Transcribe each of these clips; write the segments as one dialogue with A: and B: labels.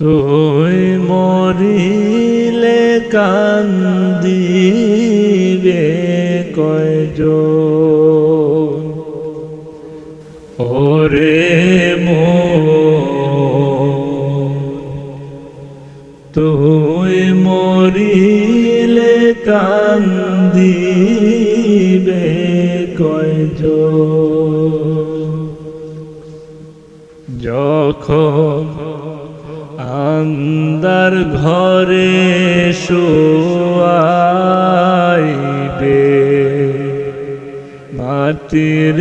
A: তুই মরিলে কান্দিবে কয়জন? ওরে মো তুই মরিলে কান্দিবে কয়জন? যখন আন্দার ঘরে শোয়াইবে। মাটির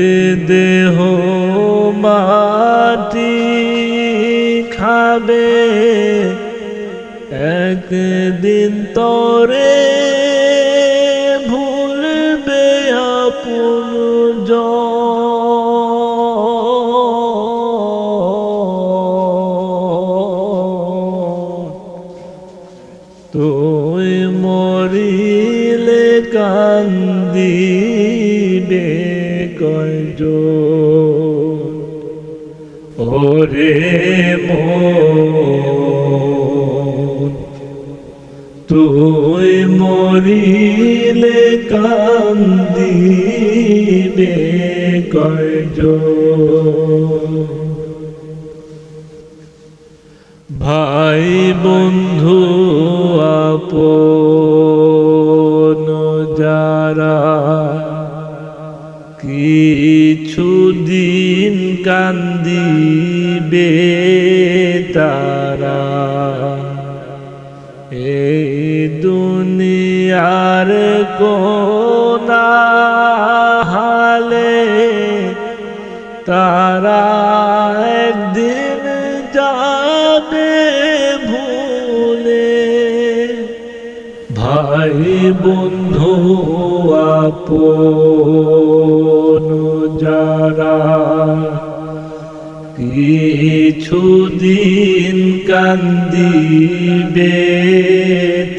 A: দেহ মাটি খাবে। একদিন তরে ভুলবে আপন মরিলে কান্দিবে কয়জ ওরে মন তুই মরিলে কান্দিবে কয়জ ভাই কিছু দিন কান্দিবে তারা। এই দুনিয়ার কোনা হালে তারা একদিন যাবে ভুলে। ভাই বন্ধু, আপন যারা কিছুদিন কান্দিবে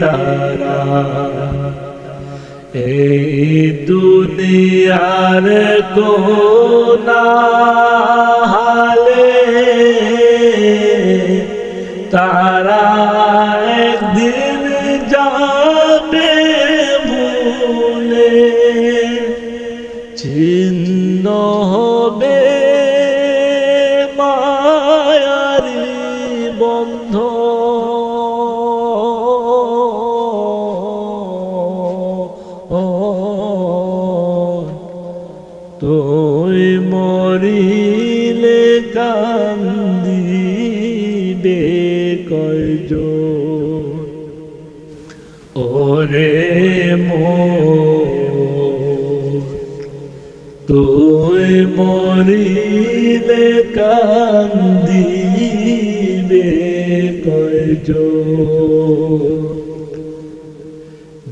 A: তারা। এই দুনিয়ার কোনা চিহ্ন হবে মায়ারি বন্ধ। তুই মরিলে কান্দিবে কয়জ ওরে মো তুই মরিলে কান্দিবে কয়জ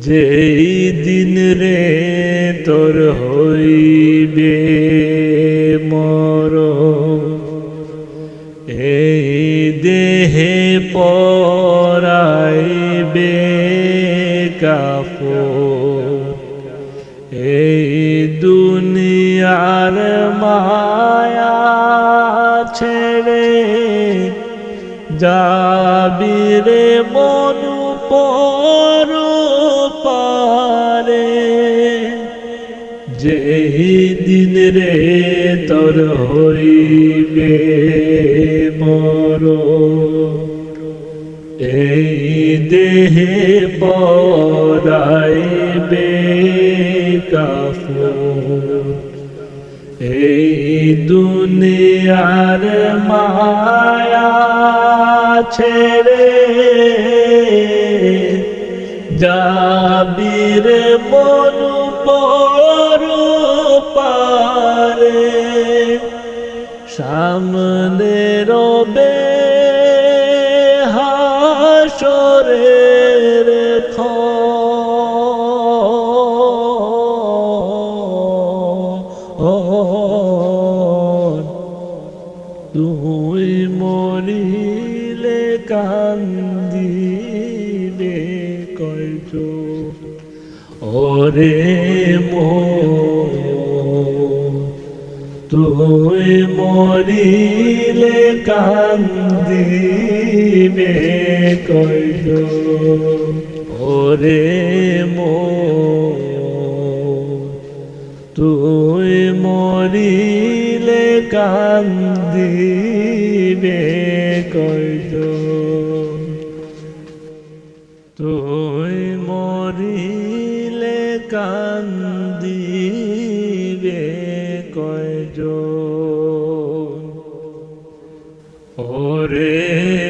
A: যেই দিন রে তোর হইবে মর এই দেহে পরাইবে কাপ মায়া ছেড়ে যাবি রে মনু পর। যেই দিন রে তোর হইবে মর, এই দেহে পরাইবে কাফর। এই দুনিয়ার মায়া ছেড়ে যাবির মনু তুই মরিলে কান্দিবে কয়জ ওরে মো তুই মরিলে কান্দিবে কইল ওরে মো তুই মরিলে কান্দিবে কইল তুই মরিলে কান্দিবে কয়জন? ওরে